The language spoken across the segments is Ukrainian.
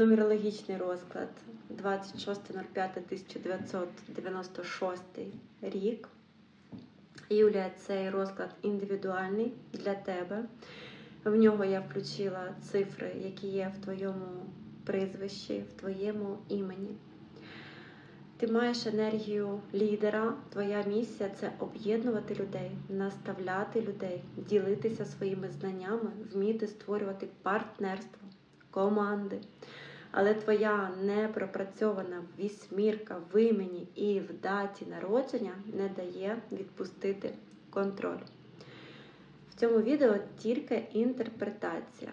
Нумерологічний розклад 26.05.1996 рік. Юлія, цей розклад індивідуальний для тебе. В нього я включила цифри, які є в твоєму прізвищі, в твоєму імені. Ти маєш енергію лідера. Твоя місія це об'єднувати людей, наставляти людей, ділитися своїми знаннями, вміти створювати партнерство, команди. Але твоя непропрацьована вісьмірка в імені і в даті народження не дає відпустити контроль. В цьому відео тільки інтерпретація.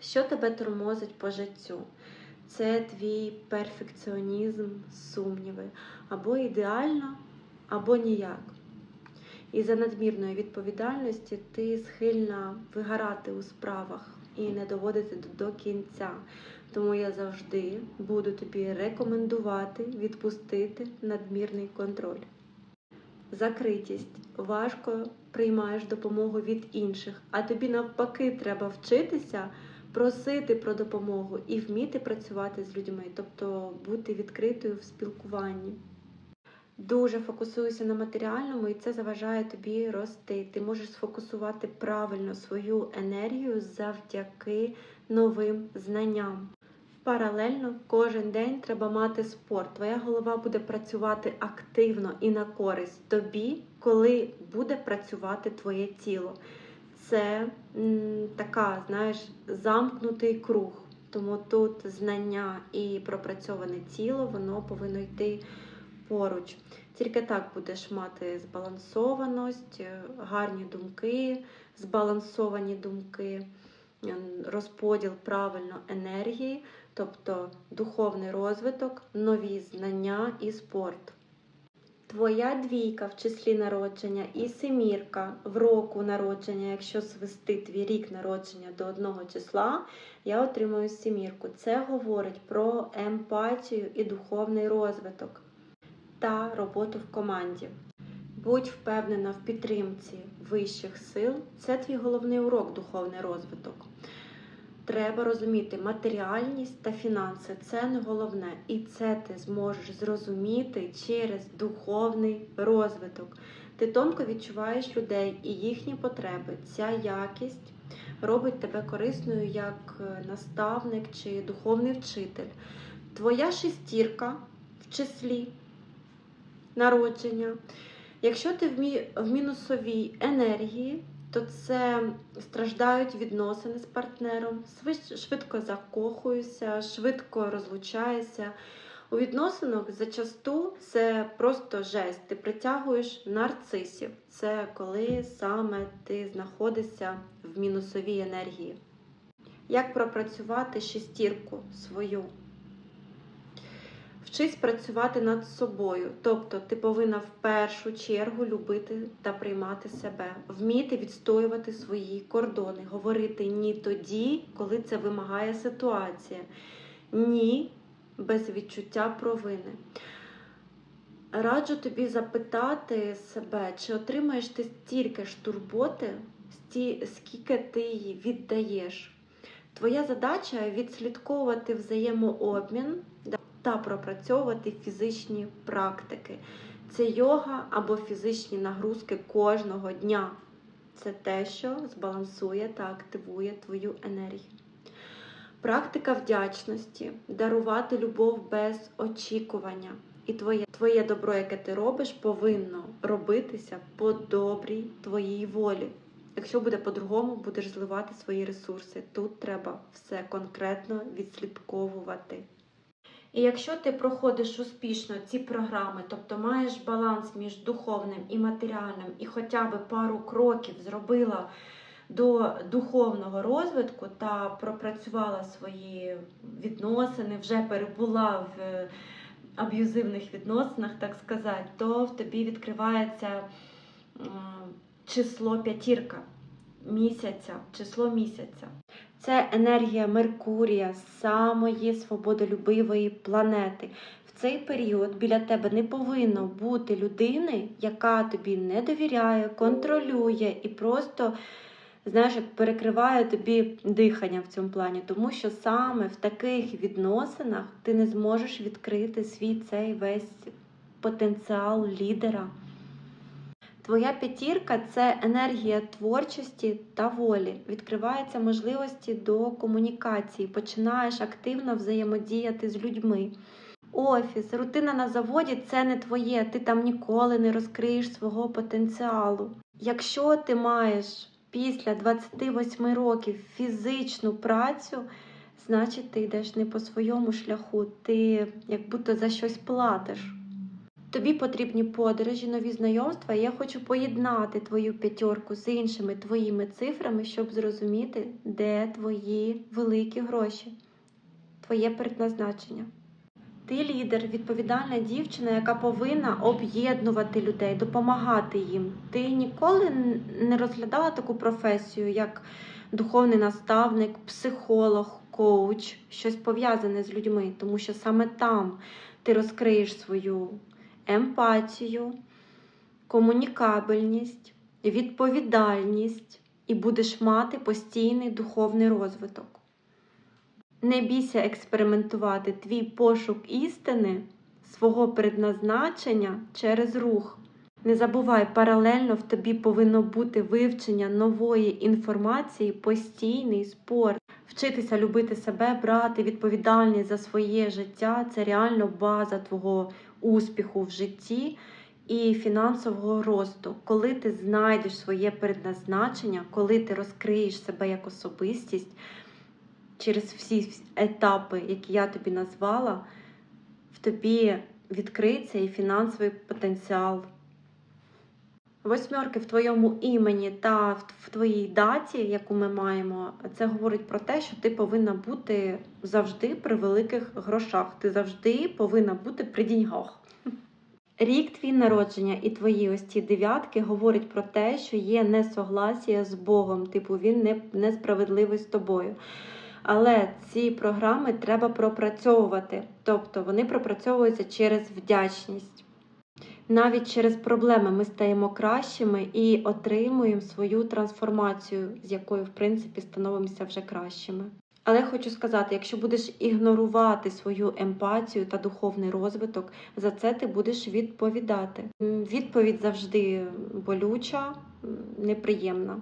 Що тебе тормозить по життю? Це твій перфекціонізм, сумніви, або ідеально, або ніяк. І за надмірної відповідальності ти схильна вигорати у справах і не доводити до кінця. Тому я завжди буду тобі рекомендувати відпустити надмірний контроль. Закритість важко приймаєш допомогу від інших, а тобі навпаки треба вчитися просити про допомогу і вміти працювати з людьми, тобто бути відкритою в спілкуванні. Дуже фокусуюся на матеріальному, і це заважає тобі рости. Ти можеш сфокусувати правильно свою енергію завдяки новим знанням. Паралельно кожен день треба мати спорт. Твоя голова буде працювати активно і на користь тобі, коли буде працювати твоє тіло. Це м, така, знаєш, замкнутий круг. Тому тут знання і пропрацьоване тіло, воно повинно йти поруч. Тільки так будеш мати збалансованість, гарні думки, збалансовані думки, розподіл правильно енергії, тобто духовний розвиток, нові знання і спорт. Твоя двійка в числі народження і семірка в року народження, якщо звести твій рік народження до одного числа, я отримую семірку. Це говорить про емпатію і духовний розвиток та роботу в команді. Будь впевнена в підтримці вищих сил, це твій головний урок духовний розвиток. Треба розуміти, матеріальність та фінанси це не головне. І це ти зможеш зрозуміти через духовний розвиток. Ти тонко відчуваєш людей і їхні потреби. Ця якість робить тебе корисною як наставник чи духовний вчитель. Твоя шестірка в числі народження. Якщо ти в мінусовій енергії, то це страждають відносини з партнером, швидко закохуюся, швидко розлучаюся. У відносинах зачасту це просто жесть. Ти притягуєш нарцисів. Це коли саме ти знаходишся в мінусовій енергії. Як пропрацювати шестірку свою? Вчись працювати над собою, тобто ти повинна в першу чергу любити та приймати себе, вміти відстоювати свої кордони, говорити ні тоді, коли це вимагає ситуація, ні без відчуття провини. Раджу тобі запитати себе, чи отримаєш ти стільки ж турботи, скільки ти її віддаєш. Твоя задача відслідковувати взаємообмін та пропрацьовувати фізичні практики. Це йога або фізичні нагрузки кожного дня. Це те, що збалансує та активує твою енергію. Практика вдячності, дарувати любов без очікування. І твоє твоє добро, яке ти робиш, повинно робитися по добрій твоїй волі. Якщо буде по-другому, будеш зливати свої ресурси. Тут треба все конкретно відслідковувати. І якщо ти проходиш успішно ці програми, тобто маєш баланс між духовним і матеріальним, і хоча б пару кроків зробила до духовного розвитку та пропрацювала свої відносини, вже перебула в аб'юзивних відносинах, так сказати, то в тобі відкривається число п'ятірка місяця, число місяця. Це енергія Меркурія, самої свободолюбивої планети. В цей період біля тебе не повинно бути людини, яка тобі не довіряє, контролює і просто знаєш, як перекриває тобі дихання в цьому плані, тому що саме в таких відносинах ти не зможеш відкрити свій цей весь потенціал лідера. Твоя п'ятірка це енергія творчості та волі. Відкриваються можливості до комунікації, починаєш активно взаємодіяти з людьми. Офіс, рутина на заводі це не твоє, ти там ніколи не розкриєш свого потенціалу. Якщо ти маєш після 28 років фізичну працю, значить ти йдеш не по своєму шляху, ти як будто за щось платиш. Тобі потрібні подорожі, нові знайомства. і Я хочу поєднати твою п'ятерку з іншими твоїми цифрами, щоб зрозуміти, де твої великі гроші, твоє предназначення. Ти лідер, відповідальна дівчина, яка повинна об'єднувати людей, допомагати їм. Ти ніколи не розглядала таку професію, як духовний наставник, психолог, коуч, щось пов'язане з людьми, тому що саме там ти розкриєш свою емпатію, комунікабельність, відповідальність і будеш мати постійний духовний розвиток. Не бійся експериментувати твій пошук істини, свого предназначення через рух. Не забувай, паралельно в тобі повинно бути вивчення нової інформації, постійний спорт. Вчитися любити себе, брати відповідальність за своє життя це реально база твого успіху в житті і фінансового росту. Коли ти знайдеш своє предназначення, коли ти розкриєш себе як особистість через всі етапи, які я тобі назвала, в тобі відкриється і фінансовий потенціал. Восьмерки в твоєму імені та в твоїй даті, яку ми маємо, це говорить про те, що ти повинна бути завжди при великих грошах. Ти завжди повинна бути при діньгах. Рік твій народження і твої ось ці дев'ятки говорять про те, що є несогласія з Богом, типу він не, несправедливий з тобою. Але ці програми треба пропрацьовувати, тобто вони пропрацьовуються через вдячність. Навіть через проблеми ми стаємо кращими і отримуємо свою трансформацію, з якою, в принципі, становимося вже кращими. Але хочу сказати, якщо будеш ігнорувати свою емпатію та духовний розвиток, за це ти будеш відповідати. Відповідь завжди болюча, неприємна.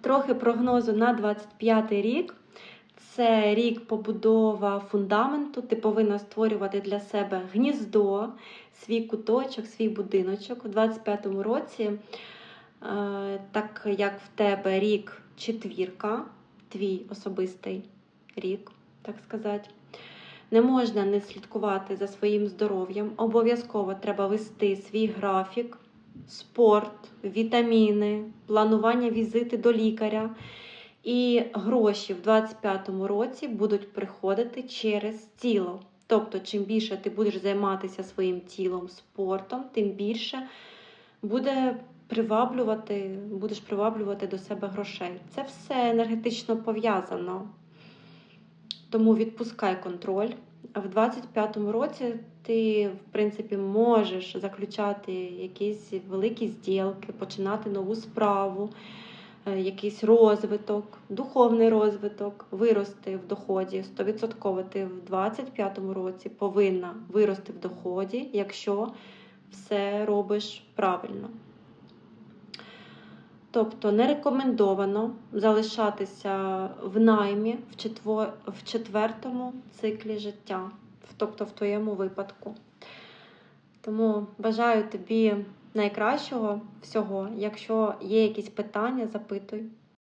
Трохи прогнозу на 25 рік. Це рік побудова фундаменту. Ти повинна створювати для себе гніздо, свій куточок, свій будиночок у 25-му році, е, так як в тебе рік четвірка, твій особистий рік, так сказати. Не можна не слідкувати за своїм здоров'ям. Обов'язково треба вести свій графік, спорт, вітаміни, планування візити до лікаря. І гроші в 25-му році будуть приходити через тіло. Тобто, чим більше ти будеш займатися своїм тілом, спортом, тим більше буде приваблювати, будеш приваблювати до себе грошей. Це все енергетично пов'язано. Тому відпускай контроль. А в 25-му році ти, в принципі, можеш заключати якісь великі зділки, починати нову справу. Е, якийсь розвиток, духовний розвиток, вирости в доході. 100% ти в 25-му році повинна вирости в доході, якщо все робиш правильно. Тобто не рекомендовано залишатися в наймі в четвертому циклі життя, тобто в твоєму випадку. Тому бажаю тобі найкращого всього. Якщо є якісь питання, запитуй.